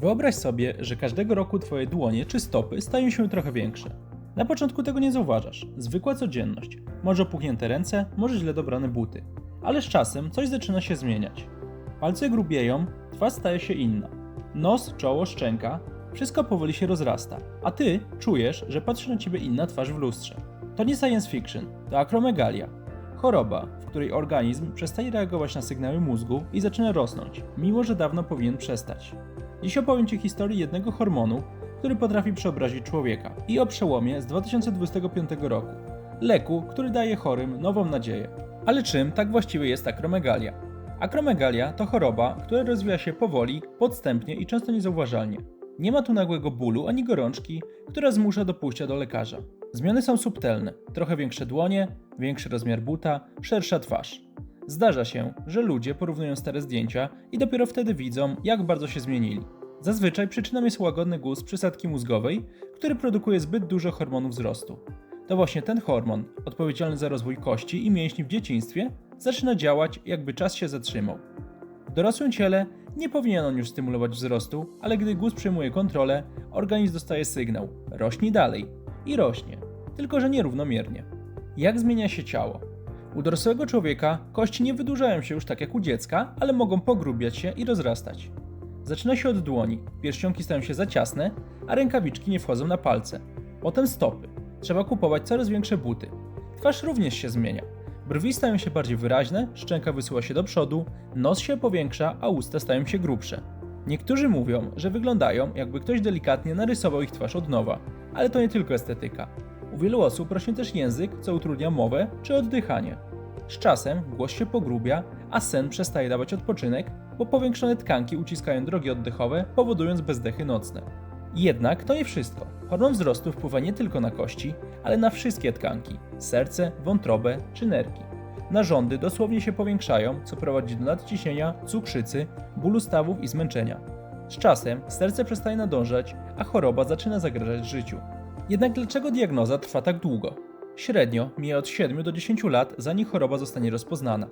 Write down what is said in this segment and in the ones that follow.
Wyobraź sobie, że każdego roku twoje dłonie czy stopy stają się trochę większe. Na początku tego nie zauważasz. Zwykła codzienność. Może opuchnięte ręce, może źle dobrane buty. Ale z czasem coś zaczyna się zmieniać. Palce grubieją, twarz staje się inna. Nos, czoło, szczęka, wszystko powoli się rozrasta, a ty czujesz, że patrzy na ciebie inna twarz w lustrze. To nie science fiction, to akromegalia. Choroba, w której organizm przestaje reagować na sygnały mózgu i zaczyna rosnąć, mimo że dawno powinien przestać. Dziś opowiem Ci historię jednego hormonu, który potrafi przeobrazić człowieka i o przełomie z 2025 roku. Leku, który daje chorym nową nadzieję. Ale czym tak właściwie jest akromegalia? Akromegalia to choroba, która rozwija się powoli, podstępnie i często niezauważalnie. Nie ma tu nagłego bólu ani gorączki, która zmusza do pójścia do lekarza. Zmiany są subtelne. Trochę większe dłonie, większy rozmiar buta, szersza twarz. Zdarza się, że ludzie porównują stare zdjęcia i dopiero wtedy widzą, jak bardzo się zmienili. Zazwyczaj przyczyną jest łagodny guz przysadki mózgowej, który produkuje zbyt dużo hormonu wzrostu. To właśnie ten hormon, odpowiedzialny za rozwój kości i mięśni w dzieciństwie, zaczyna działać, jakby czas się zatrzymał. W dorosłym ciele nie powinien on już stymulować wzrostu, ale gdy guz przejmuje kontrolę, organizm dostaje sygnał: rośnie dalej i rośnie, tylko że nierównomiernie. Jak zmienia się ciało? U dorosłego człowieka kości nie wydłużają się już tak jak u dziecka, ale mogą pogrubiać się i rozrastać. Zaczyna się od dłoni, pierścionki stają się za ciasne, a rękawiczki nie wchodzą na palce. Potem stopy. Trzeba kupować coraz większe buty. Twarz również się zmienia. Brwi stają się bardziej wyraźne, szczęka wysuwa się do przodu, nos się powiększa, a usta stają się grubsze. Niektórzy mówią, że wyglądają, jakby ktoś delikatnie narysował ich twarz od nowa, ale to nie tylko estetyka. Wielu osób rośnie też język, co utrudnia mowę czy oddychanie. Z czasem głos się pogrubia, a sen przestaje dawać odpoczynek, bo powiększone tkanki uciskają drogi oddechowe, powodując bezdechy nocne. Jednak to nie wszystko. Hormon wzrostu wpływa nie tylko na kości, ale na wszystkie tkanki serce, wątrobę czy nerki. Narządy dosłownie się powiększają, co prowadzi do nadciśnienia, cukrzycy, bólu stawów i zmęczenia. Z czasem serce przestaje nadążać, a choroba zaczyna zagrażać życiu. Jednak dlaczego diagnoza trwa tak długo? Średnio mija od 7 do 10 lat, zanim choroba zostanie rozpoznana.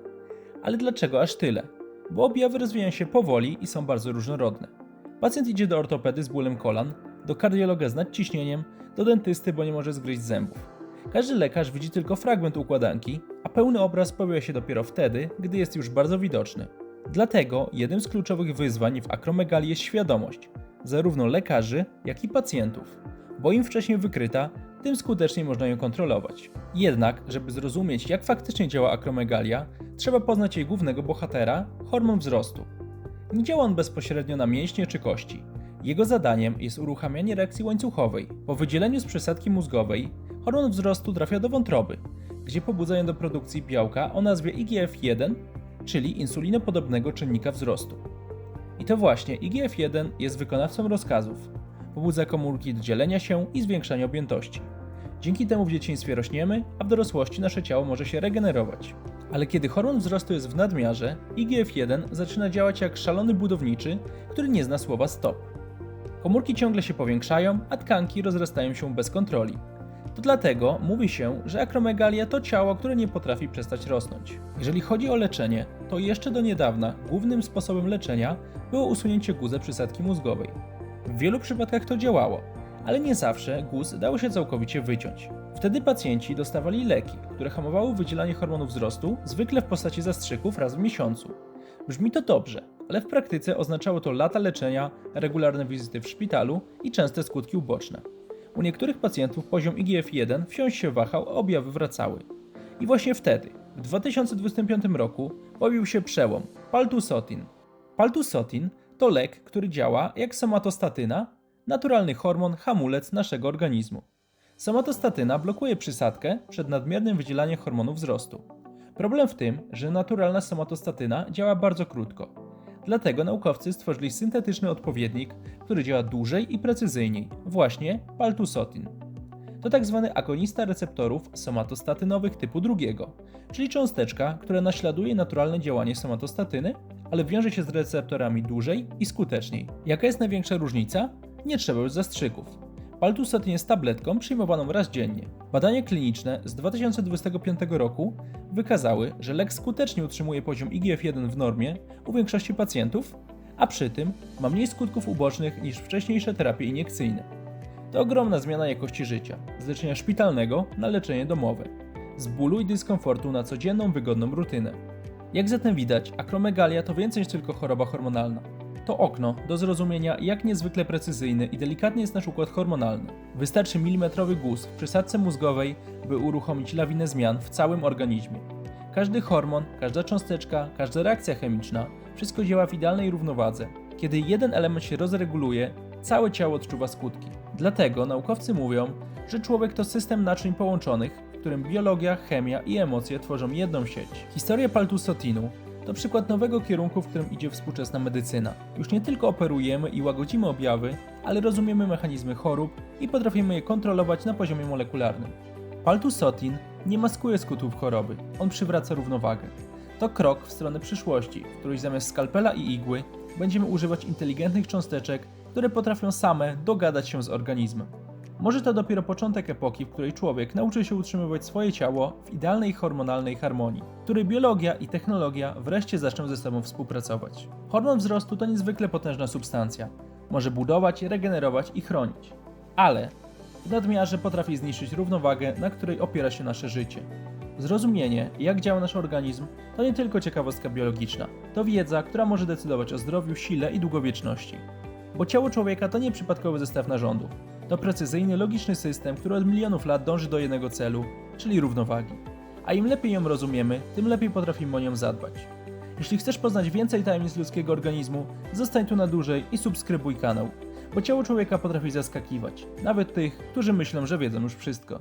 Ale dlaczego aż tyle? Bo objawy rozwijają się powoli i są bardzo różnorodne. Pacjent idzie do ortopedy z bólem kolan, do kardiologa z nadciśnieniem, do dentysty, bo nie może zgryźć zębów. Każdy lekarz widzi tylko fragment układanki, a pełny obraz pojawia się dopiero wtedy, gdy jest już bardzo widoczny. Dlatego jednym z kluczowych wyzwań w akromegalii jest świadomość, zarówno lekarzy, jak i pacjentów, bo im wcześniej wykryta, tym skuteczniej można ją kontrolować. Jednak, żeby zrozumieć, jak faktycznie działa akromegalia, trzeba poznać jej głównego bohatera hormon wzrostu. Nie działa on bezpośrednio na mięśnie czy kości. Jego zadaniem jest uruchamianie reakcji łańcuchowej. Po wydzieleniu z przesadki mózgowej, hormon wzrostu trafia do wątroby, gdzie pobudzają do produkcji białka o nazwie IGF-1, czyli insulinopodobnego czynnika wzrostu. I to właśnie IGF-1 jest wykonawcą rozkazów. Pobudza komórki do dzielenia się i zwiększania objętości. Dzięki temu w dzieciństwie rośniemy, a w dorosłości nasze ciało może się regenerować. Ale kiedy hormon wzrostu jest w nadmiarze, IGF-1 zaczyna działać jak szalony budowniczy, który nie zna słowa stop. Komórki ciągle się powiększają, a tkanki rozrastają się bez kontroli. To dlatego mówi się, że akromegalia to ciało, które nie potrafi przestać rosnąć. Jeżeli chodzi o leczenie, to jeszcze do niedawna głównym sposobem leczenia było usunięcie guza przysadki mózgowej. W wielu przypadkach to działało, ale nie zawsze guz dało się całkowicie wyciąć. Wtedy pacjenci dostawali leki, które hamowały wydzielanie hormonu wzrostu, zwykle w postaci zastrzyków raz w miesiącu. Brzmi to dobrze, ale w praktyce oznaczało to lata leczenia, regularne wizyty w szpitalu i częste skutki uboczne. U niektórych pacjentów poziom IGF-1 wciąż się wahał, a objawy wracały. I właśnie wtedy, w 2025 roku, pojawił się przełom Paltusotin. Paltusotin to lek, który działa jak somatostatyna, naturalny hormon hamulec naszego organizmu. Somatostatyna blokuje przysadkę przed nadmiernym wydzielaniem hormonu wzrostu. Problem w tym, że naturalna somatostatyna działa bardzo krótko. Dlatego naukowcy stworzyli syntetyczny odpowiednik, który działa dłużej i precyzyjniej, właśnie paltusotin. To tak zwany agonista receptorów somatostatynowych typu drugiego, czyli cząsteczka, która naśladuje naturalne działanie somatostatyny, ale wiąże się z receptorami dłużej i skuteczniej. Jaka jest największa różnica? Nie trzeba już zastrzyków. Paltusat jest tabletką przyjmowaną raz dziennie. Badania kliniczne z 2025 roku wykazały, że lek skutecznie utrzymuje poziom IGF-1 w normie u większości pacjentów, a przy tym ma mniej skutków ubocznych niż wcześniejsze terapie iniekcyjne. To ogromna zmiana jakości życia, z leczenia szpitalnego na leczenie domowe, z bólu i dyskomfortu na codzienną, wygodną rutynę. Jak zatem widać, akromegalia to więcej niż tylko choroba hormonalna. To okno do zrozumienia, jak niezwykle precyzyjny i delikatny jest nasz układ hormonalny. Wystarczy milimetrowy guz w przysadce mózgowej, by uruchomić lawinę zmian w całym organizmie. Każdy hormon, każda cząsteczka, każda reakcja chemiczna, wszystko działa w idealnej równowadze. Kiedy jeden element się rozreguluje, całe ciało odczuwa skutki. Dlatego naukowcy mówią, że człowiek to system naczyń połączonych, w którym biologia, chemia i emocje tworzą jedną sieć. Historia paltusotinu to przykład nowego kierunku, w którym idzie współczesna medycyna. Już nie tylko operujemy i łagodzimy objawy, ale rozumiemy mechanizmy chorób i potrafimy je kontrolować na poziomie molekularnym. Paltusotin nie maskuje skutków choroby, on przywraca równowagę. To krok w stronę przyszłości, w której zamiast skalpela i igły będziemy używać inteligentnych cząsteczek, które potrafią same dogadać się z organizmem. Może to dopiero początek epoki, w której człowiek nauczy się utrzymywać swoje ciało w idealnej hormonalnej harmonii, w której biologia i technologia wreszcie zaczną ze sobą współpracować. Hormon wzrostu to niezwykle potężna substancja. Może budować, regenerować i chronić. Ale w nadmiarze potrafi zniszczyć równowagę, na której opiera się nasze życie. Zrozumienie, jak działa nasz organizm, to nie tylko ciekawostka biologiczna, to wiedza, która może decydować o zdrowiu, sile i długowieczności. Bo ciało człowieka to nie przypadkowy zestaw narządów. To precyzyjny, logiczny system, który od milionów lat dąży do jednego celu, czyli równowagi. A im lepiej ją rozumiemy, tym lepiej potrafimy o nią zadbać. Jeśli chcesz poznać więcej tajemnic ludzkiego organizmu, zostań tu na dłużej i subskrybuj kanał, bo ciało człowieka potrafi zaskakiwać, nawet tych, którzy myślą, że wiedzą już wszystko.